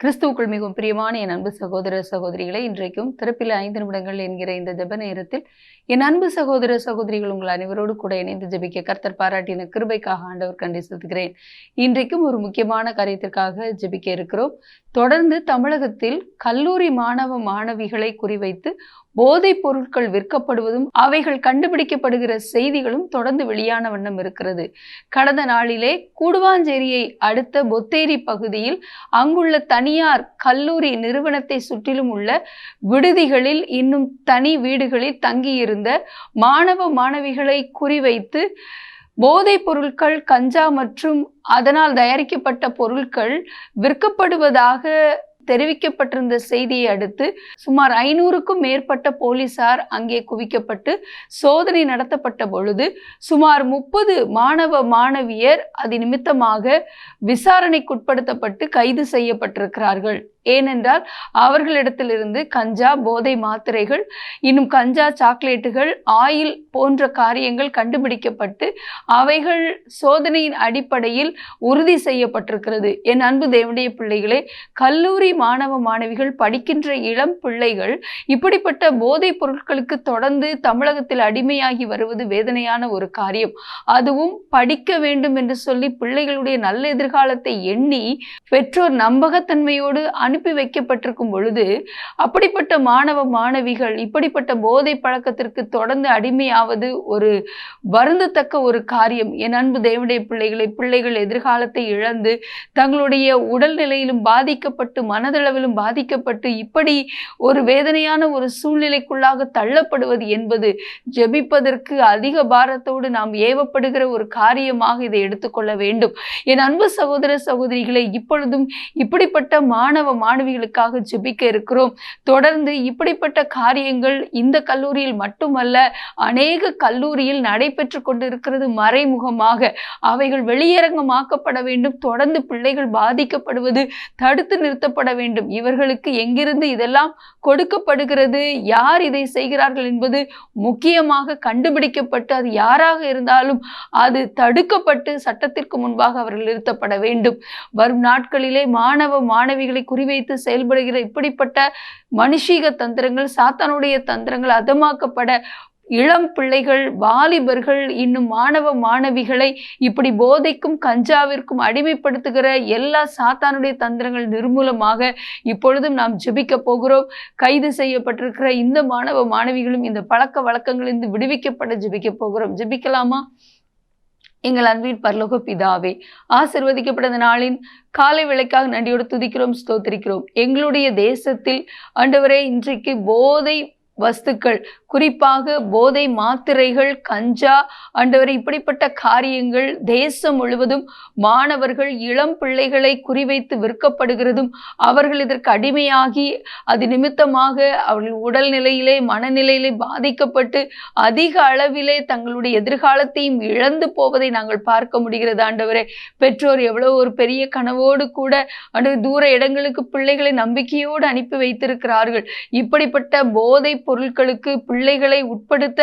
கிறிஸ்துவுக்குள் மிகவும் பிரியமான என் அன்பு சகோதர சகோதரிகளை இன்றைக்கும் திறப்பில் ஐந்து நிமிடங்கள் என்கிற இந்த ஜப நேரத்தில் என் அன்பு சகோதர சகோதரிகள் உங்கள் அனைவரோடு கூட இணைந்து ஜபிக்க கர்த்தர் பாராட்டின கிருபைக்காக ஆண்டவர் கண்டி செலுத்துகிறேன். இன்றைக்கும் ஒரு முக்கியமான காரியத்திற்காக ஜபிக்க இருக்கிறோம். தொடர்ந்து தமிழகத்தில் கல்லூரி மாணவ மாணவிகளை குறிவைத்து போதைப் பொருட்கள் விற்கப்படுவதும் அவைகள் கண்டுபிடிக்கப்படுகிற செய்திகளும் தொடர்ந்து வெளியான வண்ணம் இருக்கிறது. கடந்த நாளிலே கூடுவாஞ்சேரியை அடுத்த பொத்தேரி பகுதியில் அங்குள்ள தனி தனியார் கல்லூரி நிறுவனத்தை சுற்றிலும் உள்ள விடுதிகளில் இன்னும் தனி வீடுகளில் தங்கியிருந்த மாணவ மாணவிகளை குறிவைத்து போதைப் பொருட்கள் கஞ்சா மற்றும் அதனால் தயாரிக்கப்பட்ட பொருட்கள் விற்கப்படுவதாக தெரிவிக்கப்பட்டிருந்த செய்தியை அடுத்து சுமார் ஐநூறுக்கும் மேற்பட்ட போலீசார் அங்கே குவிக்கப்பட்டு சோதனை நடத்தப்பட்ட பொழுது சுமார் முப்பது மாணவ மாணவியர் அது நிமித்தமாக விசாரணைக்குட்படுத்தப்பட்டு கைது செய்யப்பட்டிருக்கிறார்கள். ஏனென்றால் அவர்களிடத்திலிருந்து கஞ்சா போதை மாத்திரைகள் இன்னும் கஞ்சா சாக்லேட்டுகள் ஆயில் போன்ற காரியங்கள் கண்டுபிடிக்கப்பட்டு அவைகள் சோதனையின் அடிப்படையில் உறுதி செய்யப்பட்டிருக்கிறது. என் அன்பு தேவனுடைய பிள்ளைகளே கல்லூரி மாணவ மாணவிகள் படிக்கின்ற இளம் பிள்ளைகள் இப்படிப்பட்ட போதைப் பொருட்களுக்கு தொடர்ந்து தமிழகத்தில் அடிமையாகி வருவது வேதனையான ஒரு காரியம். அதுவும் படிக்க வேண்டும் என்று சொல்லி பிள்ளைகளுடைய நல்ல எதிர்காலத்தை எண்ணி பெற்றோர் நம்பகத்தன்மையோடு அனுப்பி வைக்கப்பட்டிருக்கும் பொழுது அப்படிப்பட்ட மாணவ மாணவிகள் இப்படிப்பட்ட போதை பழக்கத்திற்கு தொடர்ந்து அடிமையாவது ஒரு வருந்தத்தக்க ஒரு காரியம். என் அன்பு தேவனுடைய பிள்ளைகளை பிள்ளைகள் எதிர்காலத்தை இழந்து தங்களுடைய உடல்நிலையிலும் பாதிக்கப்பட்டு மனதளவிலும் பாதிக்கப்பட்டு இப்படி ஒரு வேதனையான ஒரு சூழ்நிலைக்குள்ளாக தள்ளப்படுவது என்பது ஜெபிப்பதற்கு அதிக பாரத்தோடு நாம் ஏவப்படுகிற ஒரு காரியமாக இதை எடுத்துக்கொள்ள வேண்டும். என் அன்பு சகோதர சகோதரிகளை இப்பொழுதும் இப்படிப்பட்ட மாணவ மாணவிகளுக்காக ஜெபிக்க இருக்கிறோம். தொடர்ந்து இப்படிப்பட்ட காரியங்கள் இந்த கல்லூரியில் மட்டுமல்ல அநேக கல்லூரியில் நடைபெற்று கொண்டிருக்கிறது மறைமுகமாக. அவைகள் வெளியரங்கமாக்கப்பட வேண்டும் தொடர்ந்து பிள்ளைகள் பாதிக்கப்படுவது தடுத்து நிறுத்தப்பட வேண்டும். இவர்களுக்கு எங்கிருந்து இதெல்லாம் கொடுக்கப்படுகிறது யார் இதை செய்கிறார்கள் என்பது முக்கியமாக கண்டுபிடிக்கப்பட்டு அது யாராக இருந்தாலும் அது தடுக்கப்பட்டு சட்டத்திற்கு முன்பாக அவர்கள் நிறுத்தப்பட வேண்டும். வரும் நாட்களிலே மாணவ மாணவிகளை வைத்து செயல்படுகிற இப்படிப்பட்ட மனுஷீக தந்திரங்கள் சாத்தானுடைய தந்திரங்கள் அதமாக்கப்பட இளம் பிள்ளைகள் வாலிபர்கள் இன்னும் மாணவ மாணவிகளை இப்படி போதைக்கும் கஞ்சாவிற்கும் அடிமைப்படுத்துகிற எல்லா சாத்தானுடைய தந்திரங்கள் நிர்மூலமாக இப்பொழுதும் நாம் ஜெபிக்க போகிறோம். கைது செய்யப்பட்டிருக்கிற இந்த மாணவ மாணவிகளும் இந்த பழக்க வழக்கங்களிலிருந்து விடுவிக்கப்பட ஜெபிக்க போகிறோம். ஜெபிக்கலாமா? எங்கள் அன்பின் பரலோக பிதாவே ஆசிர்வதிக்கப்பட்ட நாளின் காலை விளக்காக நன்றியோடு துதிக்கிறோம் ஸ்தோத்திரிக்கிறோம். எங்களுடைய தேசத்தில் ஆண்டவரே இன்றைக்கு போதை வஸ்துக்கள் குறிப்பாக போதை மாத்திரைகள் கஞ்சா ஆண்டவர் இப்படிப்பட்ட காரியங்கள் தேசம் முழுவதும் மாணவர்கள் இளம் பிள்ளைகளை குறிவைத்து விற்கப்படுகிறதும் அவர்கள் இதற்கு அடிமையாகி அது நிமித்தமாக அவர்கள் உடல்நிலையிலே மனநிலையிலே பாதிக்கப்பட்டு அதிக அளவிலே தங்களுடைய எதிர்காலத்தையும் இழந்து போவதை நாங்கள் பார்க்க முடிகிறது ஆண்டவரே. பெற்றோர் எவ்வளோ ஒரு பெரிய கனவோடு கூட ஆண்டவர் தூர இடங்களுக்கு பிள்ளைகளை நம்பிக்கையோடு அனுப்பி வைத்திருக்கிறார்கள். இப்படிப்பட்ட போதை பொருட்களுக்கு பிள்ளைகளை உட்படுத்த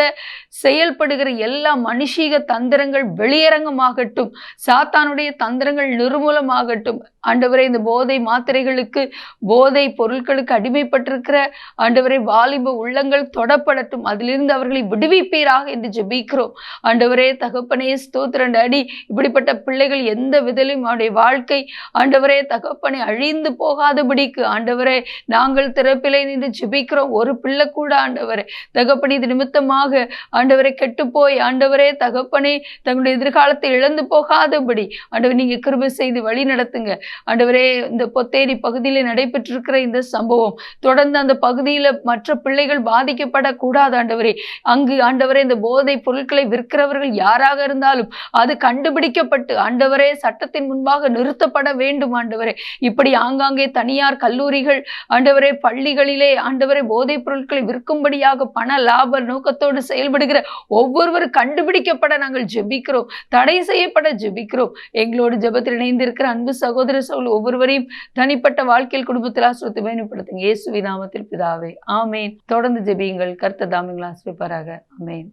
செயல்படுகிற எல்லா மனுஷீக தந்திரங்கள் வெளியரங்கமாகட்டும். சாத்தானுடைய தந்திரங்கள் நிர்மூலமாகட்டும். ஆண்டவரே இந்த போதை மாத்திரைகளுக்கு போதை பொருட்களுக்கு அடிமைப்பட்டிருக்கிற ஆண்டவரை வாலிப உள்ளங்கள் தொடப்படட்டும். அதிலிருந்து அவர்களை விடுவிப்பீராக என்று ஜெபிக்கிறோம். ஆண்டவரே தகப்பனே ஸ்தோத்திரண்டு அடி இப்படிப்பட்ட பிள்ளைகள் எந்த விதத்திலும் அவருடைய வாழ்க்கை ஆண்டவரே தகப்பனை அழிந்து போகாதபடிக்கு ஆண்டவரே நாங்கள் திறப்பிலை நின்று ஜெபிக்கிறோம். ஒரு பிள்ளை கூட ஆண்டவரே தகப்பனை இது நிமித்தமாக ஆண்டவரை கெட்டுப்போய் ஆண்டவரே தகப்பனே தங்களுடைய எதிர்காலத்தை இழந்து போகாதபடி ஆண்டவர் நீங்கள் கிருபை செய்து வழி நடத்துங்க. ஆண்டவரே இந்த பொத்தேரி பகுதியில் நடைபெற்றிருக்கிற இந்த சம்பவம் தொடர்ந்து அந்த பகுதியில் மற்ற பிள்ளைகள் பாதிக்கப்படக்கூடாது ஆண்டவரே. அங்கு ஆண்டவரே இந்த போதை பொருட்களை விற்கிறவர்கள் யாராக இருந்தாலும் அது கண்டுபிடிக்கப்பட்டு ஆண்டவரே சட்டத்தின் முன்பாக நிறுத்தப்பட வேண்டும் ஆண்டவரே. இப்படி ஆங்காங்கே தனியார் கல்லூரிகள் ஆண்டவரே பள்ளிகளிலே ஆண்டவரே போதைப் பொருட்களை விற்கும்படியாக பண லாப நோக்கத்தோடு செயல்படுகிற ஒவ்வொருவரும் கண்டுபிடிக்கப்பட நாங்கள் ஜெபிக்கிறோம் தடை செய்யப்பட ஜெபிக்கிறோம். எங்களோடு ஜெபத்தில் இணைந்திருக்கிற அன்பு சகோதர சகோதர சகோதரி ஒவ்வொருவரையும் தனிப்பட்ட வாழ்க்கையில் குடும்பத்தில் ஆசிரியத்தை பயன்படுத்துங்க இயேசுவி நாமத்தில் பிதாவே. ஆமேன். தொடர்ந்து ஜெபியுங்கள். கர்த்த தாமிகள் ஆசிரியப்பாராக ஆமேன்.